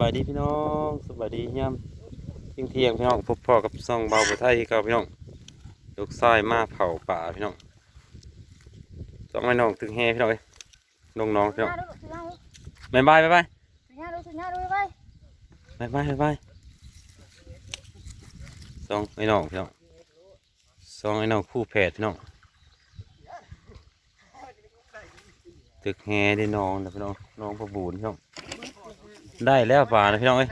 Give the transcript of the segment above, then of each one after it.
สวัสดีพี่น้องสวัสดีย่ำเที่ยงเที่ยงพี่น้องพบพ่อกับซองเบาบุไทยคือเก่าพี่น้องลูกทรายมาเผาป่าพี่น้องสองไอ้น้องถึงแหพี่น้องเอ้ยน้องน้องๆพี่น้องบายบายบายบายบายบายบายบายสองไอ้น้องพี่น้องสองไอ้น้องคู่แผดพี่น้องตึกแห่ได้น้องนะพี่น้องน้องประบูนพี่น้อง ได้แล้วป่านะพี่น้องเอ้ย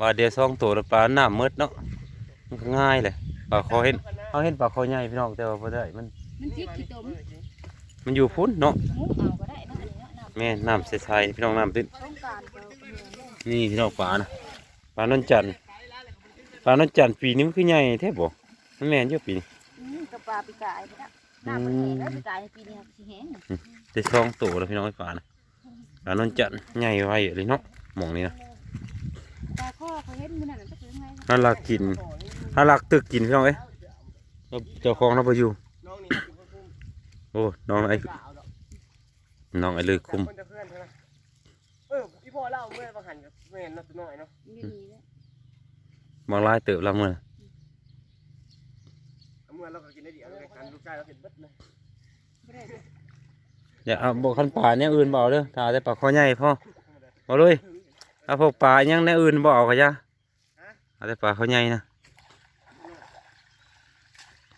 ปลาเดียวสองตัวแล้วปลาหน้ามืดเนาะมันก็ง่ายเลยปลาคอเห็นเขาเห็นปลาคอใหญ่พี่น้องแต่ว่าบ่ได้มันมันพริกขี้ตมมันอยู่พุ่นเนาะมุกเอาก็ได้นะอันนี้เนาะน้ำแม่น้ำใสๆพี่น้องน้ำตื้นต้องการก็เมืองเนี่ยนี่พี่น้องปลานะปลานนจันทร์ปลานนจันทร์ปีนี้มันคือใหญ่แท้บ่มันแม่นอยู่ปีนี้อืมกับปลาปีกายไปนะน้ำมันแห้งแล้วปีกายในปีนี้ครับสิแห้งได้สองตัวแล้วพี่น้องไอ้ปลานะปลานนจันทร์ใหญ่ไว้เลยเนาะห มองนี้นะปลาข้อเขาเห็นมันนั่นจะเป็นไงน่ารักกินน่ารักตึกกินพี่น้องเอ้ยแล้วเจ้าของเราไปอยู่น้องนี่เป็นคนคุมโอ้น้องไอ้กล่าวดอกน้องไอ้เลยคุมคนจะเพื่อนใช่ไหมเออพี่พ่อเล่าเมื่อประหันกับแม่นเนาะตัวน้อยเนาะอยู่นี่แหละบางรายเติบละเมื่อเอาเมื่อเราก็กินได้ดีเอาเลยกันลูกชายเราเห็นเบิดเลยบ่ได้เด้ออย่าเอาบอกคันป่าเนี่ยอื่นบเอกเด้อถ้าแต่ปลาคอใหญ่พ่อบอกเลย เอาพวกปลายังในอื่นบเอกก็จะเอาแต่ปลาคอใหญ่นะ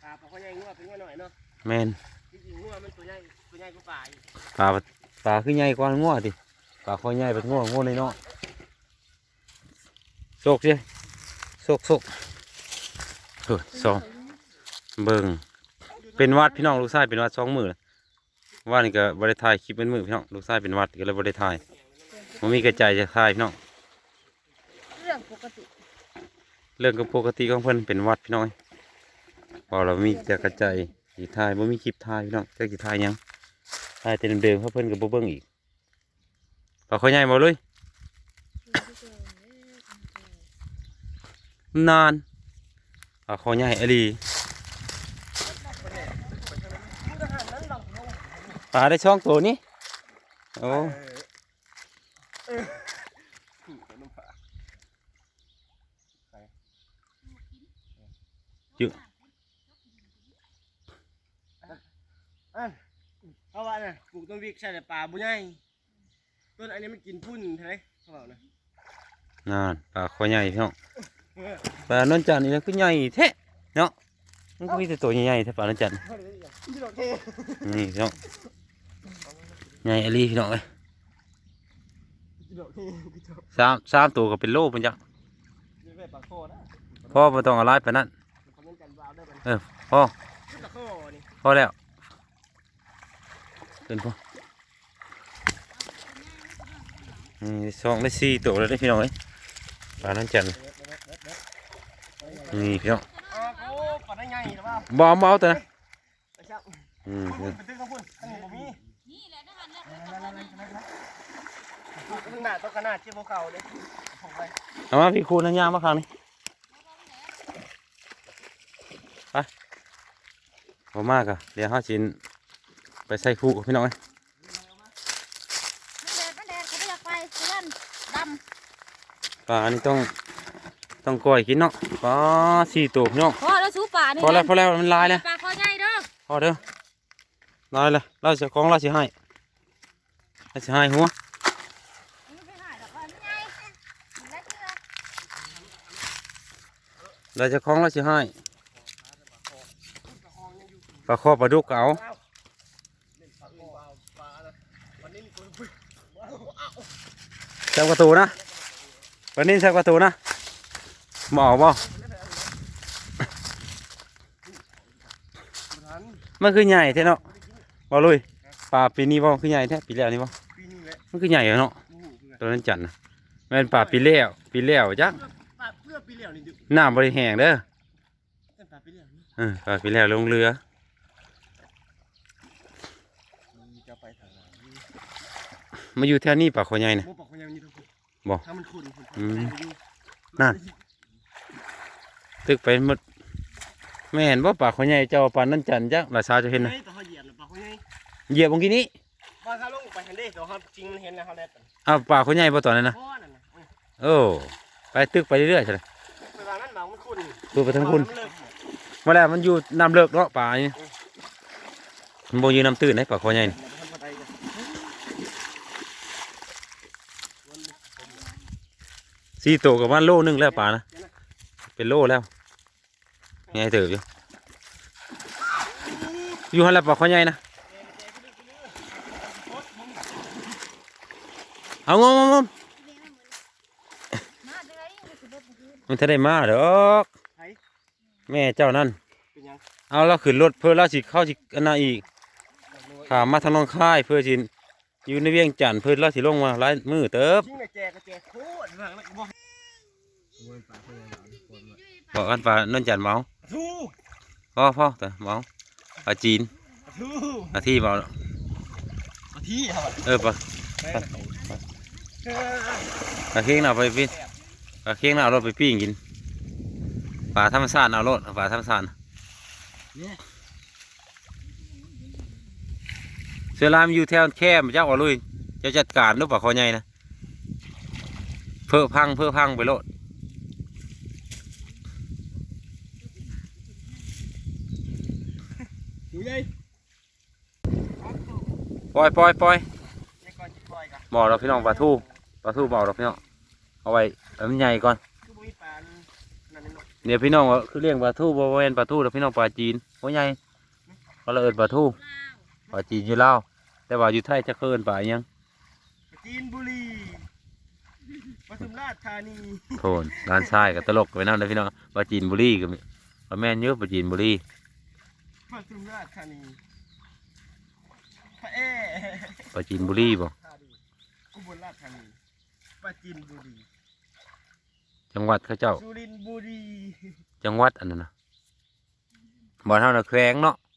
ปลาปลาเขาใหญ่งัวเป็นงัวหน่อยเนาะแมนจริงๆงัวมันตัวใหญ่ตัวใหญ่กว่าปลาอีกปลาปลาคือใหญ่กว่าง้อดิปลาคอใหญ่เป็นง้อง้อในเนาะโศกสิโศกโศกเออสองเบิ่งเป็นวัดพี่น้องลูกชายเป็นวัดสองมือว่านี่ก็บริถ่ายคลิปเป็นมือพี่น้องลูกชายเป็นวัดก็เลยบริถ่าย มันมีกระจายจะถ่ายพี่น้องเรื่องปกติ เรื่องก็ปกติของเพิ่นเป็นวัดพี่น้องพอเรามีแต่กระจายสีถ่ายบ่มีคลิปถ่ายพี่น้องแต่สิถ่ายหยังถ่ายแต่เดิมๆเพราะเพิ่นก็บ่เบิ่งอีกปลาข้อยใหญ่บ่เลยนานปลาข้อยใหญ่อหลีปลาได้ช่องตัวนี้โอ้ เออเป็นน้ำปลา อันเพ ราะว่าน่ะปลูกต้นวิกใช่แต่ปลาบุญใหญ่ต้นอันนี้มันกินพุ่นใช่ไหมเขาบอกนะนานปลาข้อยใหญ่พี่น้องปลานนจันทร์นี่นะคือใหญ่แท้เนาะมันก็มีแต่ตัวใหญ่ๆแท้ปลานนจันทร์ที่ดอกเทนี่พี่น้องใหญ่อหลีพี่น้องเอ้ยที่ดอกเทที่ดอกสามสามตัวก็เป็นโลเป็นจังนี่เป็นปลาโคนะพ่อไม่ต้องเอาไล่ไปนั่นคำนั้นกันวาวได้ปะเออพ่อปลาโคนี่พ่อแล้ว ขึ้นพวกสองได้สี่ตัวแล้วได้พี่น้องเอ้ปลาน้นจันนี่พี่น้องบอมบอแต่นะอืเอามาพี่คูนั่งย่างมาคราวนี้ไปผมมากอะเรียวห้าชิ้น ไปใส่คู่กับพี่น้องเอ้ยมันแดดมันแดดเขาไม่อยากไปเพื่อนดปลาอันนี้ต้องต้องก้อยกินเนาะปลาสี่ตัวพี่น้องำพอแล้วสู้ป่านี่พอแล้วพอแล้วมันลายแล้วปลาคอใหญ่เด้อพอเด้อลายเลยเราจะของเราจะให้เราจะให้หัวมันไม่หายดอกว่ามันใหญ่มันเล็กเด้อเราจะของเราจะให้ปลาคอปลาดุกก็เอา ปลาโคปลาอะไรวันนี้มีคนพุ่น แซกประตูนะวันนี้แซกประตูนะหมอบ่ทันมันคือใหญ่แท้เนาะบ่ลุยปลาปีนี้บ่คือใหญ่แท้ปีแล้วนี่บ่ปีนี้แหละมันคือใหญ่เหรอเนาะโอ้โหคือไงตัวนั้นจันทร์นะแม่นปลาปีแล้วปีแล้วจักปลาเพื่อปีเหลี่ยวนี่ดึกน้ำบริแห้งเด้อเป็นปลาปีเหลี่ยวนี่เออปลาปีแล้วลงเรือมันจะไปทางไหนมาอยู่แถวนี้ปลาคอใหญ่นะโม บอกว่ายังมีทุกคนบ่ถ้ามันขุ่นขุ่นอืมไปอยู่นั่นตึกไปหมดแม่เห็นว่าปลาคอใหญ่เจ้าปลานั้นจันทร์จักราชาจะเห็นนะเฮ้ยแต่เขาเหยียบหรือปลาเขาไงเหยียบบางทีนี้บ้านเขาลงไปทันเด้แต่เขาจริงมันเห็นแล้วเขาแลดกันอ้าวปลาคอใหญ่บ่ตอนนั้นนะพ่อนั่นนะอืมโอ้ไปตึกไปเรื่อยๆใช่ไหมไปวางนั่นหมามันขุ่นตัวไปทางคุณมันเลิกมาแล้วมันอยู่น้ำเลิกเนาะป่านี่มันบ่อยู่น้ำตื้นให้ป่าคอใหญ่นี่มันทำอะไรกัน สี่โตวกับมันโลนึงแล้วป่านะเป็นโลแล้วไงเติบอยู่อยู่หันแล้วป่าคอใหญ่นะเอางงงงมาเด้อมันสิเบิดมื้อคืนมันจะได้มาดอกไผแม่เจ้านั่นเป็นยังเอาเราขึ้นรถเพื่อเราสิเข้าสิอันนั้นอีกขามมาทางน้องค่ายเพื่อสิ อยู่ในเวียงจันทน์เพื่อเราสิลงมาหลายมือเติบ ชิงแม่แจกก็แจกโคตรวางแล้วก็บ่บอกกันป่านนจันทน์เมาทูพ่อพ่อแต่เมาปลาจีนทูปลาที่เมามาที่ครับเออปลาไปไหนปลาเค้งน่ะเอาไปปิ้งปลาเค้งน่ะเอารถไปปิ้งกินปลาธรรมชาติเอารถปลาธรรมชาติเสือรามอยู่แถวแคมเจ้าเอาลุยจะจัดการรูปปลาคอใหญ่นะเพื่อพังเพื่อพังไปโลดอยู่ยัยปล่อยปล่อยปล่อยยังก่อนจะปล่อยกันบอกเราพี่น้องปลาทูปลาทูบอกเราพี่น้องเอาไว้ให้มันใหญ่ก่อนคือบ่มีปลานั่นนี่เนาะเดี๋ยวพี่น้องว่าคือเลี้ยงปลาทูบริเวณปลาทูแล้วพี่น้องปลาจีนโอ้ใหญ่เขาเลยเอินปลาทูปลาจีนอยู่ลาว แต่ว่าอยู่ไทยจะเคินปลาอิหยังปลาจีนบุรีปทุมราชธานีโทนร้านทรายกับตลกไปนั่นเลยพี่น้องปลาจีนบุรีก็มีปลาแม่นเยอะปลาจีนบุรีปทุมราชธานีพระเอปลาจีนบุรีบ่ธานีอุบลราชธานีปราจีนบุรีจังหวัดเขาเจ้าสุรินทร์บุรีจังหวัดอันนั้นนะบ่เท่านะแข้งเนาะแขวง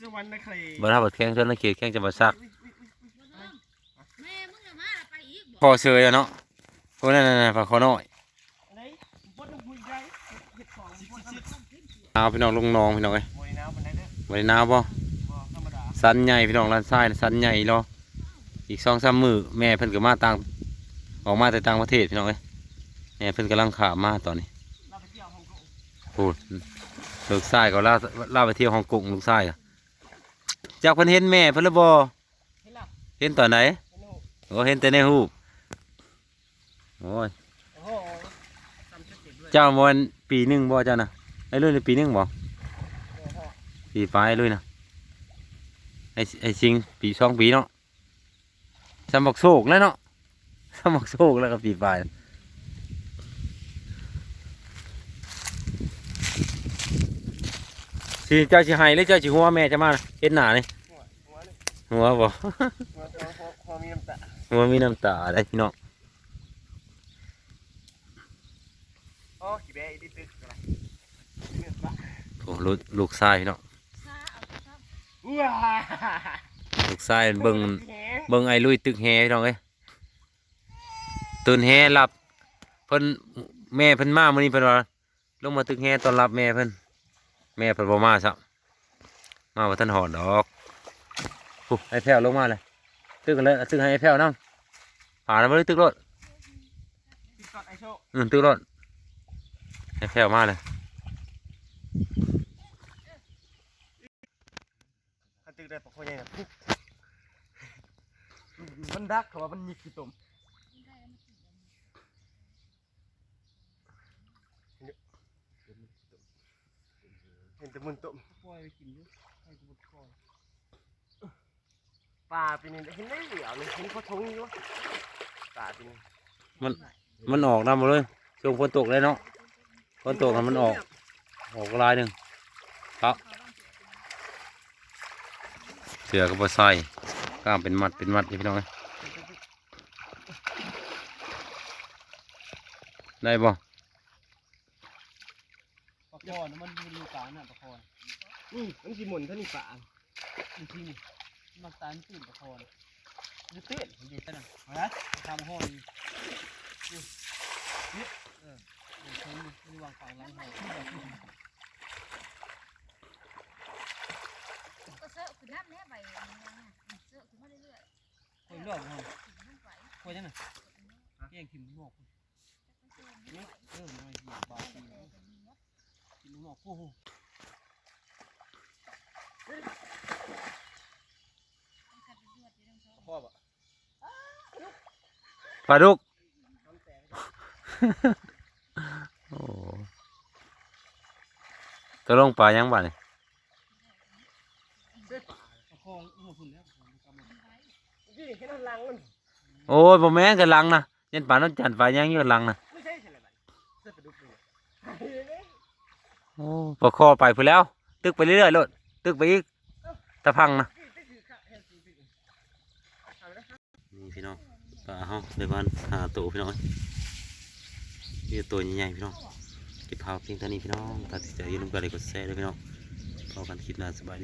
สวรรณเขตบ่เท่าบัดแข้งเท่านั้นเขตแข้งจังหวัดซักแม่มึงน่ะมาแล้วไปอีกบ่พอเชยอะเนาะพวกนั้นน่ะปลาคอน้อยไหนบดน้ำพุยใหญ่เห็ดของบดน้ำพุยเอาพี่น้องลงน้องพี่น้องเอ้ยโมยน้ำมันได้เด้อบ่ได้น้าบ่บ่ธรรมดาสันใหญ่พี่น้องร้านทรายน่ะสันใหญ่รออีกสองสามมือแม่เพิ่นก็มาต่างออกมาแต่ต่างประเทศพี่น้องเอ้ยแม่เพิ่นกำลังขามาตอนนี้เราไปเที่ยวฮ่องกงพูดลูกชายก็ล่าล่าไปเที่ยวฮ่องกงลูกชายอะ จากเพิ่นเห็นแม่เพิ่นและบ่เห็นหลับเห็นตอนไหนเห็นหูโอ้เห็นแต่ในรูปโอ้ยโอ้โหทำเสร็จด้วยเจ้ามันปีหนึงบ่เจ้าน่ะไอ้ลุยนี่ปีหนึงบ่โอ้โหปีปลายลุยน่ะไอ้ไอ้สิงปีสองปีเนาะสมบักโศกแล้วเนาะสมบักโศกแล้วก็ปีปลา สิเจ้าสิให้หรือเจ้าสิหัวแม่จะมาเห็นหน้านี่หัวหัวนี่หัวบ่หัวหัวหัวหัวมีน้ำตาหัวมีน้ำตาได้พี่น้องโอ้กี่แบะอีดิตึกอะไรเนื้อปลาโอ้ลูกลูกชายพี่น้องซาเอาไปซับว้าลูกชายเบิ่งแหเบิ่งไอ้ลุยตึกแฮพี่น้องเอ้ยตื่นแฮหลับเพิ่นแม่เพิ่นมามื้อนี้เพิ่นว่าลงมาตึกแฮต้อนรับแม่เพิ่น แม่เพิ่นบ่มาซะมาบ่ทันหอดดอกโอ้ไอ้แพ้วลงมาเลยตึกกันเลยตึกให้ไอ้แพ้วนำผ่านแล้วบ่ได้ตึกรถติดกอดไอโชว์อือตึกรถไอ้แพ้วมาเลยคันตึกได้ปะโคใหญ่น่ะปุ๊บมันดักเขาว่ามันมีขี้ตมเห็นแต่มันตมปล่อยไป กินอยู่ให้กูบ่ปล่อยปลาปีนี้เห็นได้เหลียวเลยเห็นเขาทงอยู่ปลาปีนี้มันออกนำบ่เลยช่วงฝนตกเลยเนาะฝนตกแล้วมันออกออกลายหนึ่งครับเสือก็บ่ใส่กล้ามเป็นมัดเป็นมัดอยู่พี่น้องเอ้ยได้บ่ปลาคอนมันอยู่กลางน่ะปลาคอน นี่มันสิหมุนเท่านี้ปลาอยู่ที่นี่มันตายมันตื่นปลาคอนมันตื่นมันอยู่ที่นั่นฮะทำห้อยนี่เออเออเพิ่นมีวางฝั่งล้างห้อยก็เซอะคือน้ำแน่ใบอันนี้นะเซอะคือมาเรื่อยคอยเลือกห้อยคอยจังน่ะแกงถิ่มหมอกเนี่ยเออมาเหยีบบาปีกินหมอกโอ้โหพ่อบ่ ปลาดุก โอ้ตัวลงปลายังบ้านี่ประคองอีหัวฝุ่นแล้วผมกำลังนี่แค่นั้นลังมันโอ้ยบ่แม่นกันลังนะยันปลาน้ำจันทร์ปลายังอยู่กันลังนะไม่ใช่ใช่ไหมบัดเสื้อปลาดุกนี่โอ้ปลาคอไปพูนแล้ว ตึกไปเรื่อยๆโลด ตึกไปอีกตะพังนะนี่พี่น้องปลาเฮาได้บ้านหาตัวพี่น้องมีตัวใหญ่ๆพี่น้องเก็บภาพเพียงเท่านี้พี่น้องถ้าติดใจอย่าลืมกดไลค์กดแชร์ด้วยพี่น้องพอกันคลิปหน้าสบายดี